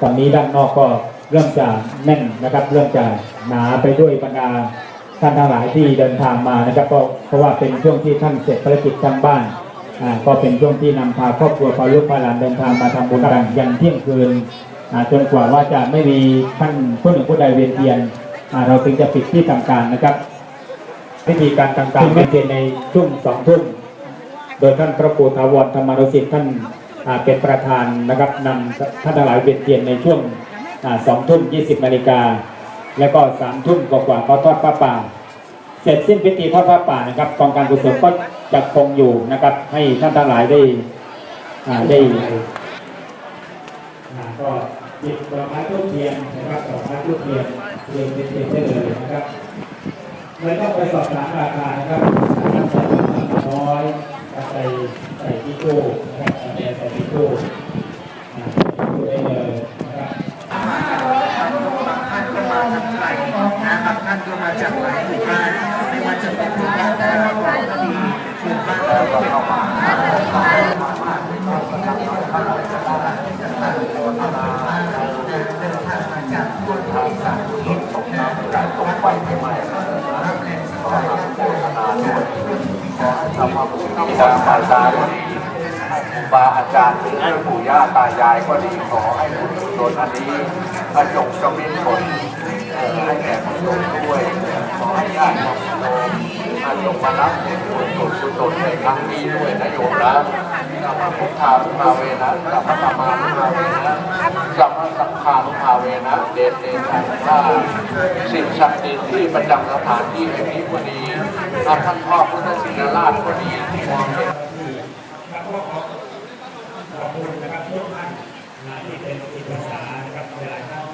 ตอนนี้ด้านนอกก็เริ่มจะแน่นนะครับ เริ่มจะหนาไปด้วยบรรดาท่านทั้งหลายที่เดินทางมานะครับก็เพราะว่าเป็นช่วงที่ท่านเสร็จภารกิจทางบ้านอ่าก็เป็นช่วงที่นำพาครอบครัวพาลูกพาหลานเดินทางมาทำบุญกันยันเที่ยงคืนอ่าจนกว่าว่าจะไม่มีท่านผู้หนึ่งผู้ใดเวียนเทียนอ่าเราถึงจะปิดที่ทำการนะครับพิธีการต่างๆเป็นในช่วงสองทุ่มโดยท่านพระครูถาวรธรรมรสิทธิ์ท่าน เป็นประธานนะครับนำท่านทั้งหลายเวียนเทียนในช่วงสองทุ่มยี่สิบนาฬิกาแล้วก็สามทุ่มกว่าๆก็ทอดผ้าป่า เสร็จสิ้นพิธีทอดผ้าป่านะครับกองการกุศลก็จะคงอยู่นะครับ ให้ท่านทั้งหลายได้อ่าได้ก็หยิบดอกไม้ทูบเทียนนะครับดอกไม้ทูบเทียนเรียงเป็นเทียนได้เลยนะครับไม่ต้องไปสอบถามราคานะครับท่านใส่น้อยใส่ใส่ที่ตู้นะที่ตู้อ่าใส่ที่ตู้ได้เลยนะครับ ท่านก็มาจากไกล นะครับท่านก็มาจากหลายหมู่บ้านไม่ว่าจะเป็นหมู่บ้านแต่ละคนก็ดีหมู่บ้านเราก็เข้ามาเดินทางมาจากทั่วทุกสารทิศนะการตกไปใหม่ๆรับแรงสบายด้วยทำมาบุญที่ดาบาตาก็ดีบาอาจารย์หรือให้ปู่ย่าตายายก็ดีขอให้บุญกุศลอันนี้ประจงจะมีผลเอ่อ ให้แก่ผู้ยกด้วยขอให้ญาติของโยมมาลงมารับเป็นส่วสุศในครั้งนี้ด้วยนะโยมนะสัมมาพุทธาลุมาเวนะสัมมาสัมมาลุมาเวนะสัมมาสังฆาลุมาเวนะเดชเดชาข้าสิ่งศัดิ์สิที่ประจำสถานที่แห่งนี้พท่านพ่อพุทธศิลราชก็ดีที่มองเห็นขอบคุณนะครับทุกท่านที่เป็นจิตวิสานะครับหลายท่าน